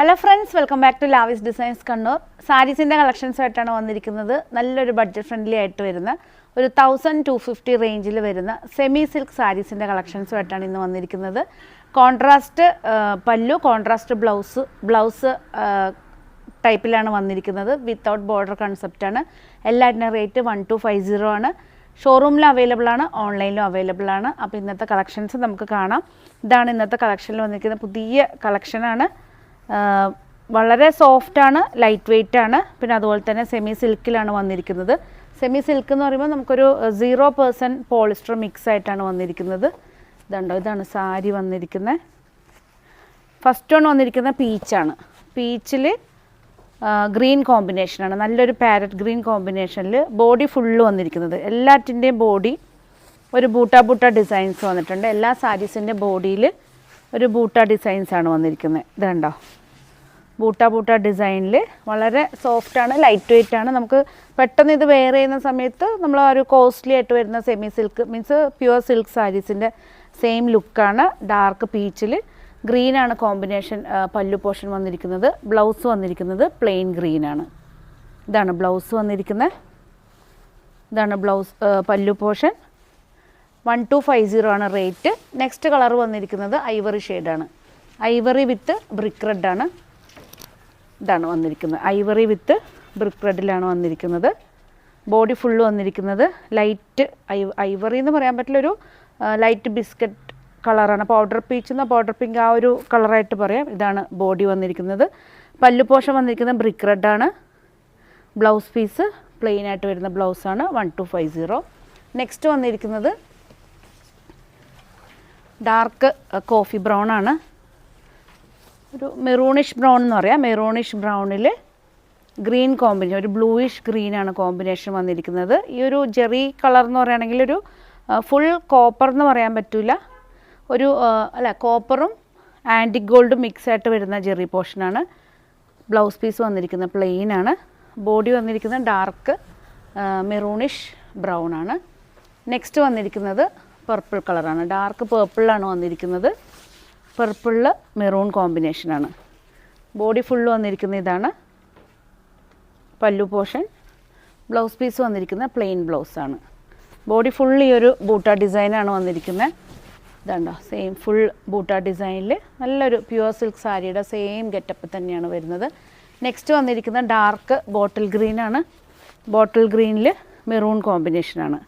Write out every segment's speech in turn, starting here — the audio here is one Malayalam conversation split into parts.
Hello friends welcome back to Lavis Designs Kannur സാരീസിന്റെ കളക്ഷൻസുമായിട്ടാണ് വന്നിരിക്കുന്നത്. നല്ലൊരു ബഡ്ജറ്റ് ഫ്രണ്ട്ലി ആയിട്ട് വരുന്ന ഒരു തൗസൻഡ് ടു ഫിഫ്റ്റി റേഞ്ചിൽ വരുന്ന സെമി സിൽക്ക് സാരീസിന്റെ കളക്ഷൻസുമായിട്ടാണ് ഇന്ന് വന്നിരിക്കുന്നത്. കോൺട്രാസ്റ്റ് പല്ലു കോൺട്രാസ്റ്റ് ബ്ലൗസ് ബ്ലൗസ് ടൈപ്പിലാണ് വന്നിരിക്കുന്നത്. വിത്തൗട്ട് ബോർഡർ കൺസെപ്റ്റാണ് എല്ലാറ്റിനും rate one two five zero ആണ്. ഷോറൂമിലും അവൈലബിൾ ആണ്. ഓൺലൈനിലും അവൈലബിൾ ആണ്. അപ്പോൾ ഇന്നത്തെ കളക്ഷൻസ് നമുക്ക് കാണാം. ഇതാണ് ഇന്നത്തെ കളക്ഷനിൽ വന്നിരിക്കുന്ന പുതിയ കളക്ഷനാണ് വളരെ സോഫ്റ്റാണ് ലൈറ്റ് വെയ്റ്റ് ആണ്. പിന്നെ അതുപോലെ തന്നെ സെമി സിൽക്കിലാണ് വന്നിരിക്കുന്നത്. സെമി സിൽക്ക് എന്ന് പറയുമ്പോൾ നമുക്കൊരു സീറോ പേഴ്സന്റ് പോളിസ്റ്റർ മിക്സ് ആയിട്ടാണ് വന്നിരിക്കുന്നത്. ഇതുണ്ടോ? ഇതാണ് സാരി വന്നിരിക്കുന്നത്. ഫസ്റ്റ് വൺ വന്നിരിക്കുന്ന പീച്ചാണ് പീച്ചിൽ ഗ്രീൻ കോമ്പിനേഷനാണ് നല്ലൊരു പാരറ്റ് ഗ്രീൻ കോമ്പിനേഷനിൽ ബോഡി ഫുള്ള് വന്നിരിക്കുന്നത്. എല്ലാറ്റിന്റെയും ബോഡി ഒരു ബൂട്ട ബൂട്ട ഡിസൈൻസ് വന്നിട്ടുണ്ട്. എല്ലാ സാരീസിന്റെ ബോഡിയിൽ ഒരു ബൂട്ട ഡിസൈൻസ് ആണ് വന്നിരിക്കുന്നത്. ഇത് കണ്ടോ ബൂട്ട ബൂട്ട ഡിസൈനിൽ വളരെ സോഫ്റ്റാണ് ലൈറ്റ് വെയിറ്റ് ആണ്. നമുക്ക് പെട്ടെന്ന് ഇത് വെയർ ചെയ്യുന്ന സമയത്ത് നമ്മൾ ആ ഒരു കോസ്റ്റ്ലി ആയിട്ട് വരുന്ന semi silk means pure silk സാരീസിന്റെ same ലുക്കാണ് ഡാർക്ക് പീച്ചിൽ ഗ്രീനാണ് കോമ്പിനേഷൻ പല്ലു പോർഷൻ വന്നിരിക്കുന്നത്. ബ്ലൗസ് വന്നിരിക്കുന്നത് പ്ലെയിൻ ഗ്രീനാണ് ഇതാണ് ബ്ലൗസ് വന്നിരിക്കുന്നത് ഇതാണ് blouse pallu portion one two five zero ആണ് റേറ്റ് നെക്സ്റ്റ് കളർ വന്നിരിക്കുന്നത് ഐവറി ഷെയ്ഡാണ് ഐവറി വിത്ത് ബ്രിക്ക് റെഡാണ് ഇതാണ് വന്നിരിക്കുന്നത്. ഐവറി വിത്ത് ബ്രിക്ക് റെഡിലാണ് വന്നിരിക്കുന്നത്. ബോഡി ഫുള്ള് വന്നിരിക്കുന്നത്. ലൈറ്റ് ഐ ഐവറി എന്ന് പറയാൻ പറ്റില്ല ഒരു ലൈറ്റ് ബിസ്ക്കറ്റ് കളറാണ് പൗഡർ പീച്ച് എന്ന പൗഡർ പിങ്ക് ആ ഒരു കളറായിട്ട് പറയാം. ഇതാണ് ബോഡി വന്നിരിക്കുന്നത്. പല്ലു പോഷൻ വന്നിരിക്കുന്നത് ബ്രിക്ക് റെഡാണ് ബ്ലൗസ് പീസ് പ്ലെയിൻ ആയിട്ട് വരുന്ന ബ്ലൗസാണ് one two five zero next വന്നിരിക്കുന്നത് ഡാർക്ക് കോഫി ബ്രൗൺ ആണ്. ഒരു മെറൂണിഷ് ബ്രൗൺ എന്ന് പറയാം. മെറൂണിഷ് ബ്രൗണിൽ ഗ്രീൻ കോമ്പിനേഷൻ ഒരു ബ്ലൂയിഷ് ഗ്രീനാണ് കോമ്പിനേഷൻ വന്നിരിക്കുന്നത്. ഈ ഒരു ജെറി കളർ എന്ന് പറയുകയാണെങ്കിൽ ഒരു ഫുൾ കോപ്പർ എന്ന് പറയാൻ പറ്റില്ല ഒരു അല്ല കോപ്പറും ആന്റിക് ഗോൾഡും മിക്സ് ആയിട്ട് വരുന്ന ജെറി പോർഷനാണ് ബ്ലൗസ് പീസ് വന്നിരിക്കുന്നത് പ്ലെയിൻ ആണ്. ബോഡി വന്നിരിക്കുന്നത് ഡാർക്ക് മെറൂണിഷ് ബ്രൗൺ ആണ്. നെക്സ്റ്റ് വന്നിരിക്കുന്നത് പർപ്പിൾ കളറാണ് ഡാർക്ക് പേർപ്പിളാണ് വന്നിരിക്കുന്നത്. പർപ്പിളിൽ മെറൂൺ കോമ്പിനേഷനാണ് ബോഡി ഫുള്ള് വന്നിരിക്കുന്ന ഇതാണ്. പല്ലു പോർഷൻ ബ്ലൗസ് പീസ് വന്നിരിക്കുന്ന പ്ലെയിൻ ബ്ലൗസാണ് ബോഡി ഫുൾ ഈ ഒരു ബൂട്ട ഡിസൈനാണ് വന്നിരിക്കുന്നത് ഇതുണ്ടോ സെയിം ഫുൾ ബൂട്ട ഡിസൈനിൽ നല്ലൊരു പ്യുവർ സിൽക്ക് സാരിയുടെ സെയിം ഗെറ്റപ്പ് തന്നെയാണ് വരുന്നത്. നെക്സ്റ്റ് വന്നിരിക്കുന്ന ഡാർക്ക് ബോട്ടിൽ ഗ്രീനാണ് ബോട്ടിൽ ഗ്രീനിൽ മെറൂൺ കോമ്പിനേഷനാണ്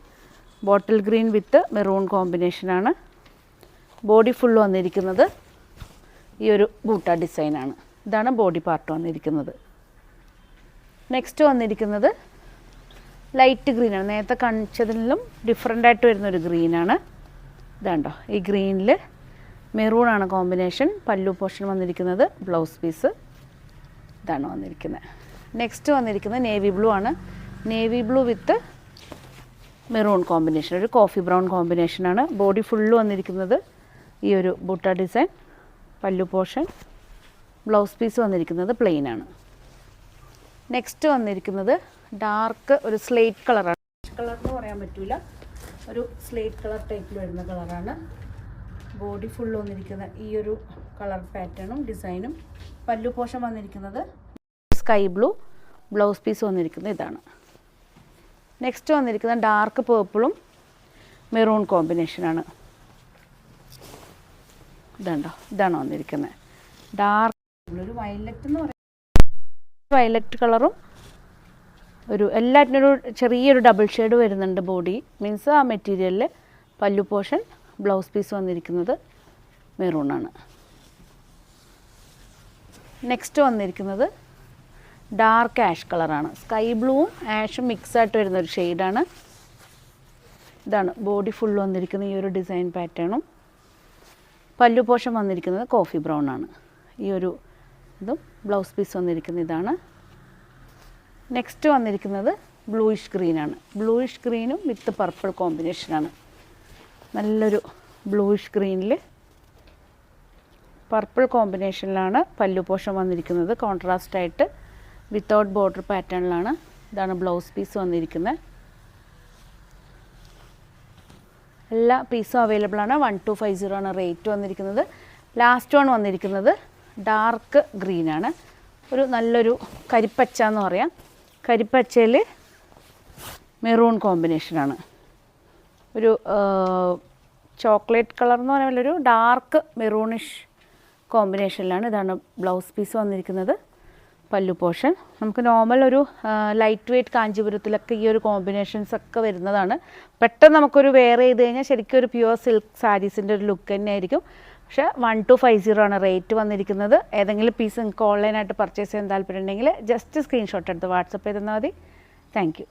ബോട്ടിൽ ഗ്രീൻ വിത്ത് മെറൂൺ കോമ്പിനേഷനാണ് ബോഡി ഫുള്ള് വന്നിരിക്കുന്നത് ഈ ഒരു ബൂട്ട ഡിസൈനാണ്. ഇതാണ് ബോഡി പാർട്ട് വന്നിരിക്കുന്നത്. നെക്സ്റ്റ് വന്നിരിക്കുന്നത് ലൈറ്റ് ഗ്രീനാണ് നേരത്തെ കാണിച്ചതിലും ഡിഫറെന്റ് ആയിട്ട് വരുന്നൊരു ഗ്രീനാണ് ഇതാണ്ടോ ഈ ഗ്രീനിൽ മെറൂണാണ് കോമ്പിനേഷൻ പല്ലു പോർഷൻ വന്നിരിക്കുന്നത് ബ്ലൗസ് പീസ് ഇതാണ് വന്നിരിക്കുന്നത്. നെക്സ്റ്റ് വന്നിരിക്കുന്നത് നേവി ബ്ലൂ ആണ്. Navy blue with maroon combination ഒരു കോഫി ബ്രൗൺ കോമ്പിനേഷനാണ് ബോഡി ഫുള്ള് വന്നിരിക്കുന്നത് ഈ ഒരു butta design pallu portion blouse piece വന്നിരിക്കുന്നത് പ്ലെയിൻ ആണ്. നെക്സ്റ്റ് വന്നിരിക്കുന്നത് ഡാർക്ക് ഒരു സ്ലേറ്റ് കളറാണ് കളർ എന്ന് പറയാൻ പറ്റില്ല ഒരു സ്ലേറ്റ് കളർ ടൈപ്പിൽ വരുന്ന കളറാണ് ബോഡി ഫുൾ വന്നിരിക്കുന്ന ഈ ഒരു കളർ പാറ്റേണും ഡിസൈനും പല്ലു പോഷൻ വന്നിരിക്കുന്നത് സ്കൈ ബ്ലൂ ബ്ലൗസ് പീസ് വന്നിരിക്കുന്നത് ഇതാണ്. നെക്സ്റ്റ് വന്നിരിക്കുന്നത് ഡാർക്ക് പേർപ്പിളും മെറൂൺ കോമ്പിനേഷനാണ് ഇതുണ്ടോ? ഇതാണ് വന്നിരിക്കുന്നത് ഡാർക്ക് ഒരു വയലറ്റ് എന്ന് പറയുന്നത് വയലറ്റ് കളറും ഒരു എല്ലാറ്റിനും ഒരു ചെറിയൊരു ഡബിൾ ഷെയ്ഡ് വരുന്നുണ്ട് ബോഡി മീൻസ് ആ മെറ്റീരിയലിൽ പല്ലു പോർഷൻ ബ്ലൗസ് പീസ് വന്നിരിക്കുന്നത് മെറൂണാണ് നെക്സ്റ്റ് വന്നിരിക്കുന്നത് ഡാർക്ക് ആഷ് കളറാണ് സ്കൈ ബ്ലൂവും ആഷും മിക്സ് ആയിട്ട് വരുന്ന ഒരു ഷെയ്ഡാണ് ഇതാണ് ബോഡി ഫുൾ വന്നിരിക്കുന്ന ഈ ഒരു ഡിസൈൻ പാറ്റേണും പല്ലു പോഷൻ വന്നിരിക്കുന്നത് കോഫി ബ്രൗൺ ആണ്. ഈ ഒരു ഇതും ബ്ലൗസ് പീസ് വന്നിരിക്കുന്ന ഇതാണ്. നെക്സ്റ്റ് വന്നിരിക്കുന്നത് ബ്ലൂയിഷ് ഗ്രീനാണ് ബ്ലൂയിഷ് ഗ്രീനും വിത്ത് പർപ്പിൾ കോമ്പിനേഷനാണ് നല്ലൊരു ബ്ലൂയിഷ് ഗ്രീനിൽ പർപ്പിൾ കോമ്പിനേഷനിലാണ് പല്ലു പോഷൻ വന്നിരിക്കുന്നത്. കോൺട്രാസ്റ്റായിട്ട് വിത്തൗട്ട് ബോർഡർ പാറ്റേണിലാണ് ഇതാണ് ബ്ലൗസ് പീസ് വന്നിരിക്കുന്നത്. എല്ലാ പീസും അവൈലബിൾ ആണ്. വൺ ടു ഫൈവ് സീറോ ആണ് റേറ്റ് വന്നിരിക്കുന്നത്. ലാസ്റ്റ് വൺ വന്നിരിക്കുന്നത് ഡാർക്ക് ഗ്രീൻ ആണ്. ഒരു നല്ലൊരു കരിപ്പച്ച എന്ന് പറയാം. കരിപ്പച്ചയിൽ മെറൂൺ കോമ്പിനേഷനാണ് ഒരു ചോക്ലേറ്റ് കളർ എന്ന് പറയാൻ ഒരു ഡാർക്ക് മെറൂണിഷ് കോമ്പിനേഷനിലാണ് ഇതാണ് ബ്ലൗസ് പീസ് വന്നിരിക്കുന്നത്. പല്ലു പോർഷൻ. നമുക്ക് നോർമൽ ഒരു ലൈറ്റ് വെയ്റ്റ് കാഞ്ചീപുരത്തിലൊക്കെ ഈ ഒരു കോമ്പിനേഷൻസ് ഒക്കെ വരുന്നതാണ്. പെട്ടെന്ന് നമുക്കൊരു വെയർ ചെയ്ത് കഴിഞ്ഞാൽ ശരിക്കും ഒരു പ്യുവർ സിൽക്ക് സാരീസിന്റെ ഒരു ലുക്ക് തന്നെ ആയിരിക്കും പക്ഷേ വൺ ടു ഫൈവ് സീറോ ആണ് റേറ്റ് വന്നിരിക്കുന്നത്. ഏതെങ്കിലും പീസ് നിങ്ങൾക്ക് ഓൺലൈനായിട്ട് പർച്ചേസ് ചെയ്യാൻ താല്പര്യം ഉണ്ടെങ്കിൽ ജസ്റ്റ് സ്ക്രീൻഷോട്ട് എടുത്ത് വാട്സപ്പ് ചെയ്തെന്നാൽ മതി. താങ്ക്